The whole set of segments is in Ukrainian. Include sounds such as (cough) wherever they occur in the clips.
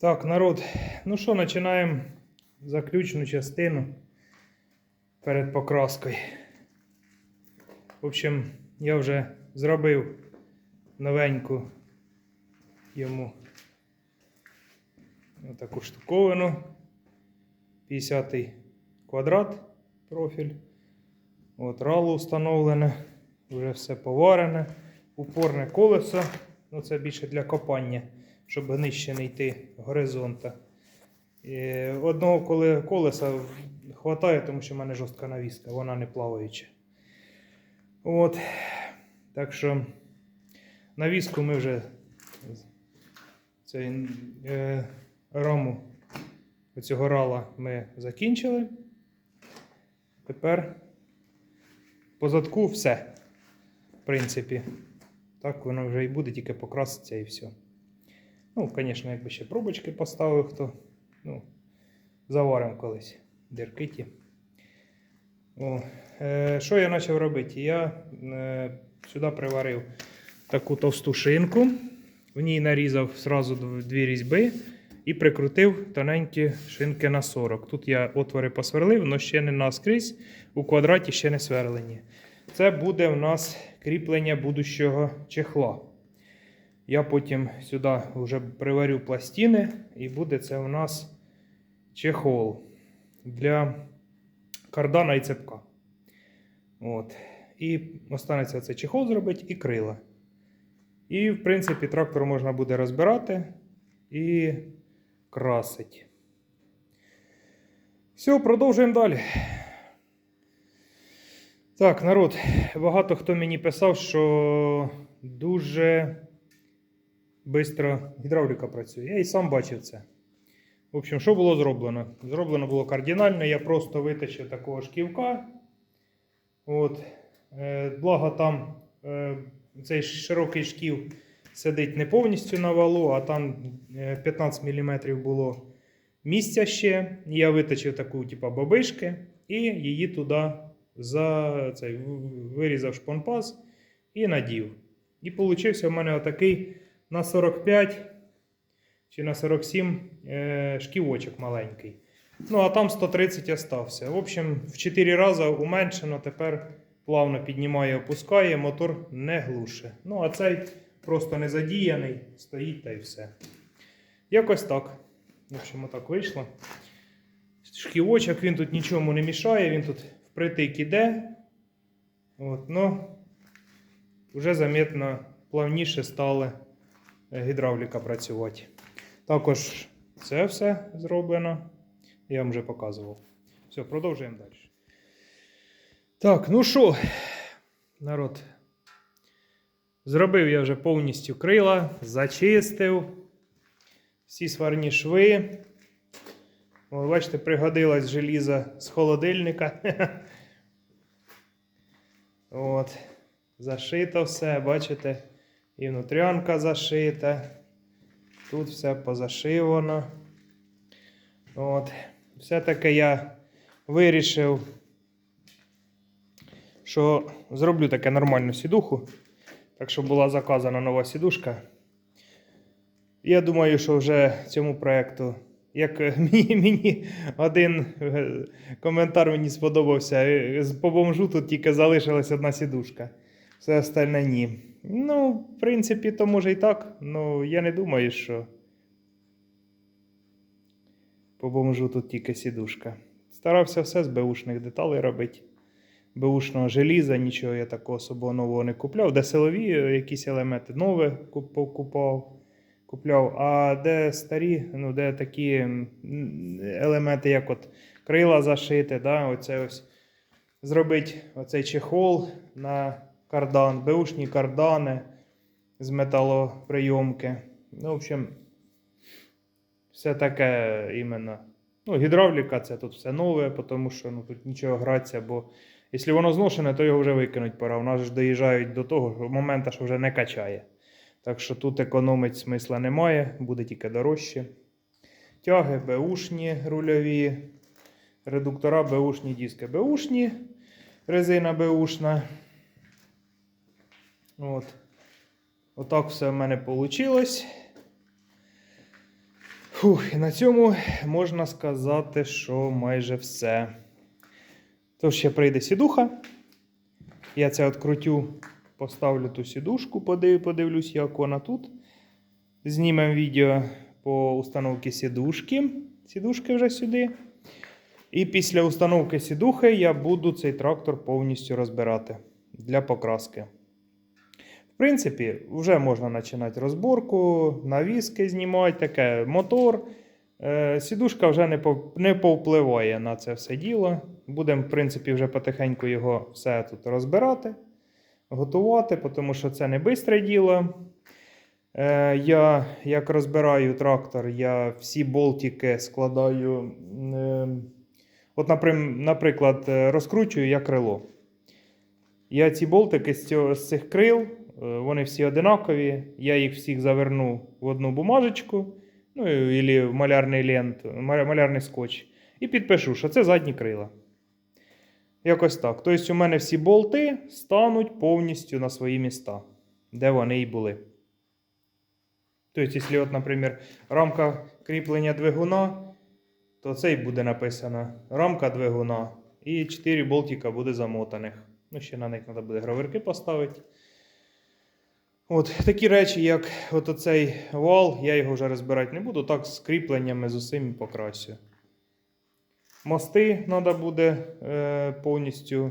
Так, народ, ну що, починаємо заключну частину перед покраскою. В общем, я вже зробив новеньку йому таку штуковину. 50 квадрат профіль. От рало встановлене, вже все поварене. Упорне колесо. Ну, це більше для копання, щоб нижче не йти горизонта. Одного колеса вистачає, тому що в мене жорстка навіска, вона не плаваюча. От. Так що навіску ми вже цей е, раму цього рала ми закінчили. Тепер по задку все. В принципі, так воно вже і буде, тільки покраситься і все. Ну, звісно, якби ще пробочки поставив, то ну, заваримо колись дирки ті. О, е, що я почав робити? Я е, сюди приварив таку товсту шинку. В ній нарізав зразу дв- дві різьби і прикрутив тоненькі шинки на 40. Тут я отвори посверлив, але ще не наскрізь, у квадраті ще не сверлені. Це буде у нас кріплення будущого чехла. Я потім сюди вже приварю пластини, і буде це у нас чехол для кардана і цепка. От. І останеться цей чехол зробити і крила. І, в принципі, трактор можна буде розбирати і красити. Все, продовжуємо далі. Так, народ, багато хто мені писав, що дуже швидко гідравліка працює. Я і сам бачив це. В общем, що було зроблено? Зроблено було кардинально. Я просто витащив такого шківка. От. Е, благо там е, цей широкий шків сидить не повністю на валу, а там е, 15 мм було місця ще. Я виточив таку, типу, бабишки, і її туди за цей, вирізав шпонпаз і надів. І получився в мене отакий на 45 чи на 47 е, шківочок маленький. Ну, а там 130 остався. В общем, в 4 рази уменшено, тепер плавно піднімає, опускає, мотор не глуше. Ну, а цей просто не задіяний, стоїть та й все. Якось так. В общем, отак вийшло. Шківочок він тут нічому не мішає, він тут впритик іде. От, ну, вже замітно плавніше стала е, гідравліка працювати. Також це все зроблено. Я вам вже показував. Все, продовжуємо далі. Так, ну що, народ. Зробив я вже повністю крила, зачистив всі сварні шви. О, бачите, пригодилась желізо з холодильника. (laughs) От. Зашито все, бачите, і внутрянка зашита. Тут все позашивано. От. Все-таки я вирішив, що зроблю таке нормальну сідуху. Так що була заказана нова сідушка. Я думаю, що вже цьому проєкту, як (laughs) мені, мені один е, коментар мені сподобався. е, По бомжу тут тільки залишилась одна сідушка. Все остальне ні. Ну, в принципі, то може і так. Ну, я не думаю, що по бомжу тут тільки сідушка. Старався все з беушних деталей робити. Беушного желіза, нічого я такого особо нового не купляв. Де силові е, якісь елементи нове куп- покупав, купляв. А де старі, ну де такі елементи, як от крила зашити, да, оце ось зробити оцей чехол на кардан, беушні кардани з металоприйомки. Ну, в общем, все таке іменно. Ну, гідравліка це тут все нове, тому що ну, тут нічого гратися, бо якщо воно зношене, то його вже викинуть пора. У нас ж доїжджають до того моменту, що вже не качає. Так що тут економить смисла немає, буде тільки дорожче. Тяги беушні рульові, редуктора беушні, диски беушні, резина беушна. От. Отак все в мене вийшло. Фух, і на цьому можна сказати, що майже все. То ще прийде сідуха. Я це открутю, поставлю ту сідушку, подив, подивлюсь, як вона тут. Знімемо відео по установці сідушки. Сідушки вже сюди. І після установки сідухи я буду цей трактор повністю розбирати для покраски. Принципі, вже можна починати розборку, навіски знімати, таке мотор. Е, Сідушка вже не, не повпливає на це все діло. Будемо, в принципі, вже потихеньку його все тут розбирати, готувати, тому що це не швидке діло. Е, Я як розбираю трактор, я всі болтики складаю. е, От, наприклад, розкручую я крило. Я ці болтики з, цих крил, вони всі одинакові. Я їх всіх заверну в одну бумажечку, ну або в малярний лент, малярний скотч, і підпишу, що це задні крила. Якось так. Тобто, у мене всі болти стануть повністю на свої міста, де вони і були. Тобто, якщо, от, наприклад, рамка кріплення двигуна, то це і буде написано рамка двигуна. І 4 болтика буде замотаних. Ну, ще на них треба буде гравирки поставити. От такі речі, як от оцей вал, я його вже розбирати не буду. Так з кріпленнями з усім і покрасю. Мости треба буде е, повністю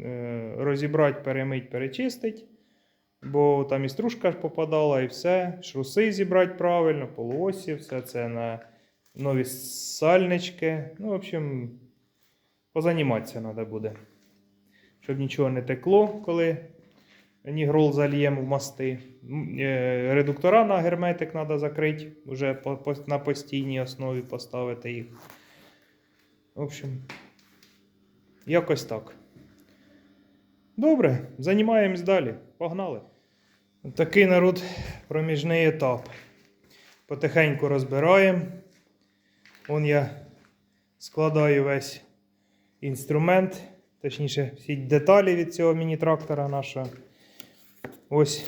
е, розібрати, перемити, перечистити. Бо там і стружка ж попадала, і все. Шруси зібрати правильно, полуосі, все це на нові сальнички. Ну, в общем, позаніматися треба буде. Щоб нічого не текло, коли нігрол зальємо в мости. Е, Редуктора на герметик треба закрити, вже на постійній основі поставити їх. В общем, якось так. Добре, займаємось далі. Погнали. Такий народ проміжний етап. Потихеньку розбираємо. Вон я складаю весь інструмент, точніше, всі деталі від цього міні-трактора нашого. Ось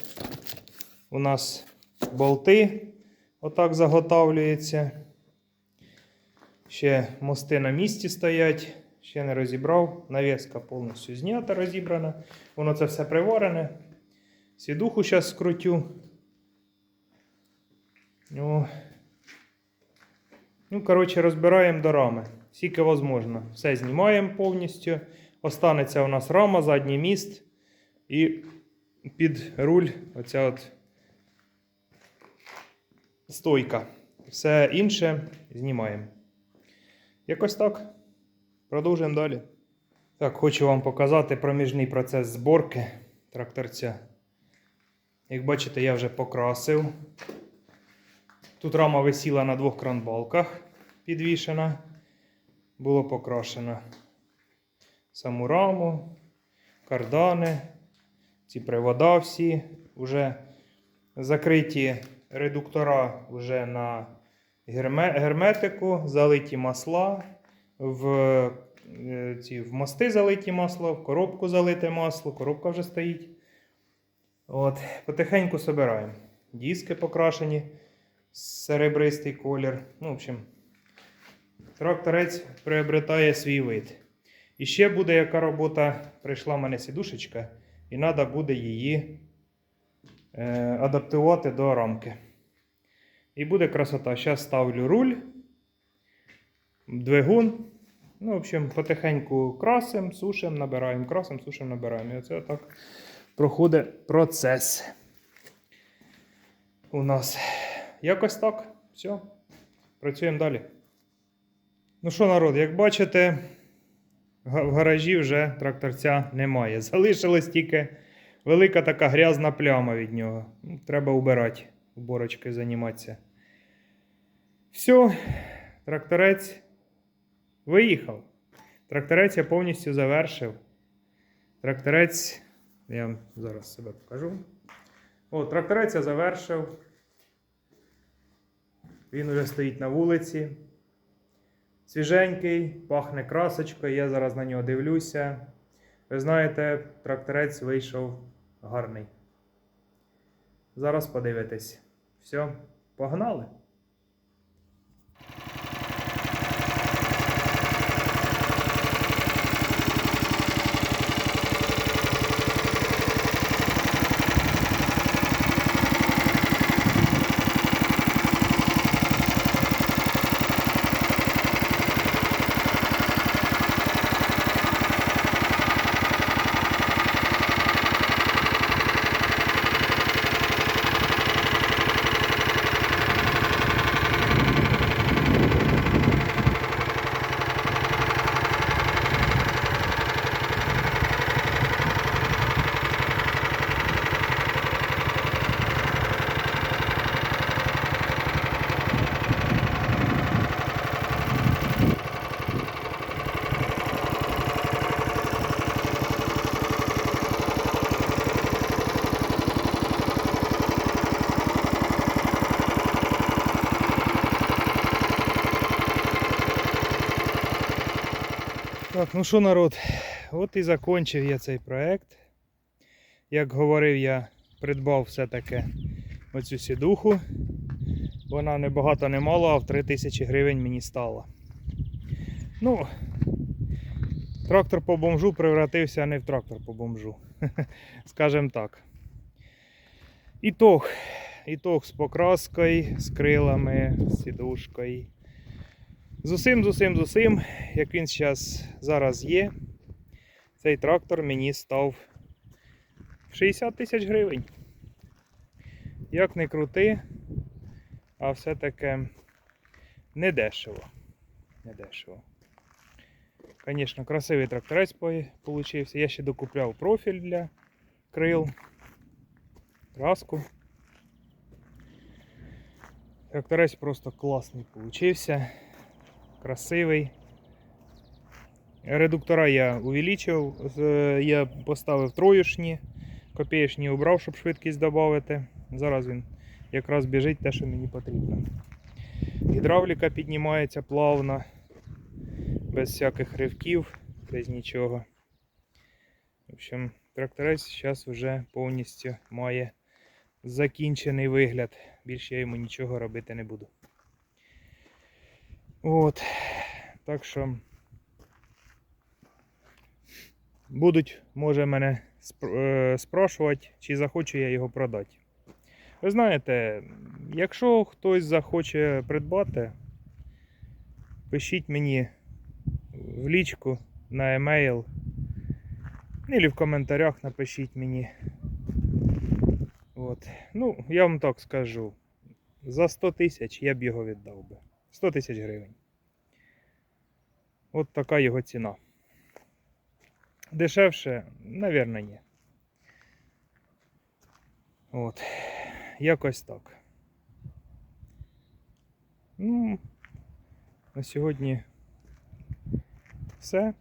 у нас болти отак заготавлюються. Ще мости на місці стоять, ще не розібрав. Навіска повністю знята, розібрана. Воно це все приварене. Сідуху зараз скрутю. О. Ну, коротше, розбираємо до рами. Скільки можливо. Все знімаємо повністю. Останеться у нас рама, задній міст. І під руль оця от стойка. Все інше знімаємо. Якось так. Продовжуємо далі. Так, хочу вам показати проміжний процес зборки тракторця. Як бачите, я вже покрасив. Тут рама висіла на двох кранбалках підвішена. Було покрашено саму раму, кардани, ці привода всі вже закриті редуктора вже на герметику, залиті масла, в, е, ці, в мости залиті масло, в коробку залите масло, коробка вже стоїть. От, потихеньку собираємо. Диски покрашені серебристий колір. Ну, в общем, тракторець приобретає свій вид. І ще буде яка робота, прийшла в мене сідушечка, і треба буде її е, адаптувати до рамки. І буде красота. Зараз ставлю руль, двигун. Ну, в общем, потихеньку красимо, сушимо, набираємо, красимо, сушимо, набираємо. І оце так проходить процес. У нас якось так. Все. Працюємо далі. Ну що, народ, як бачите, в гаражі вже тракторця немає. (laughs) Залишилась тільки велика така грязна пляма від нього. Ну, Треба убирати, уборочкою займатися. Все, тракторець виїхав. Тракторець я повністю завершив. Тракторець, я вам зараз себе покажу. О, тракторець я завершив. Він вже стоїть на вулиці. Свіженький, пахне красочкою, я зараз на нього дивлюся. Ви знаєте, тракторець вийшов гарний. Зараз подивитесь. Все, погнали. Так, ну що, народ, от і закончив я цей проект. Як говорив, я придбав все-таки оцю сідуху. Вона не багато не мало, а в 3000 гривень мені стала. Ну, трактор по бомжу превратився не в трактор по бомжу. (laughs) Скажем так. Ітог. Ітог з покраскою, з крилами, з сідушкою. З усім, з усім, з усім, як він зараз, зараз є, цей трактор мені став 60 тисяч гривень. Як не крути, а все-таки не дешево. Не дешево. Звісно, красивий тракторець получився. Я ще докупляв профіль для крил, краску. Тракторець просто класний получився. Красивий. Редуктора я увеличив, я поставив троєшні, копеєшні убрав, щоб швидкість додати. Зараз він якраз біжить те, що мені потрібно. Гідравліка піднімається плавно, без всяких ривків, без нічого. В общем, тракторець зараз вже повністю має закінчений вигляд. Більше я йому нічого робити не буду. От. Так що будуть, може, мене спр- е, чи захочу я його продати. Ви знаєте, якщо хтось захоче придбати, пишіть мені в лічку на емейл. Або в коментарях напишіть мені. От. Ну, я вам так скажу. За 100 тисяч я б його віддав би. 100 тисяч гривень. От така його ціна. Дешевше, навірно, ні. От. Якось так. Ну, на сьогодні все.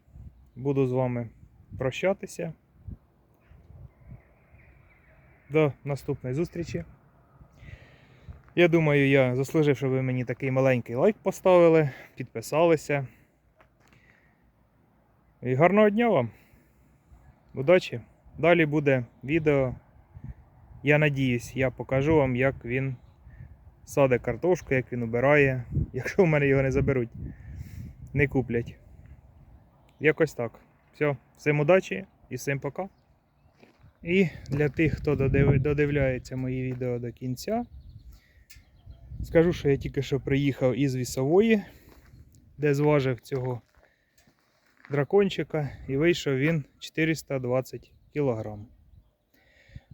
Буду з вами прощатися. До наступної зустрічі. Я думаю, я заслужив, щоб ви мені такий маленький лайк поставили, підписалися. І гарного дня вам. Удачі! Далі буде відео. Я надіюсь, я покажу вам, як він саде картошку, як він убирає. (laughs) Якщо в мене його не заберуть, не куплять. Якось так. Все, всім удачі і всім пока. І для тих, хто додивляється мої відео до кінця, скажу, що я тільки що приїхав із вісової, де зважив цього дракончика, і вийшов він 420 кг.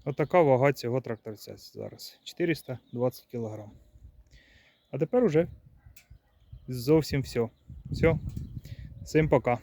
Отака вага цього тракторця зараз. 420 кг. А тепер уже зовсім все. Все. Всім пока.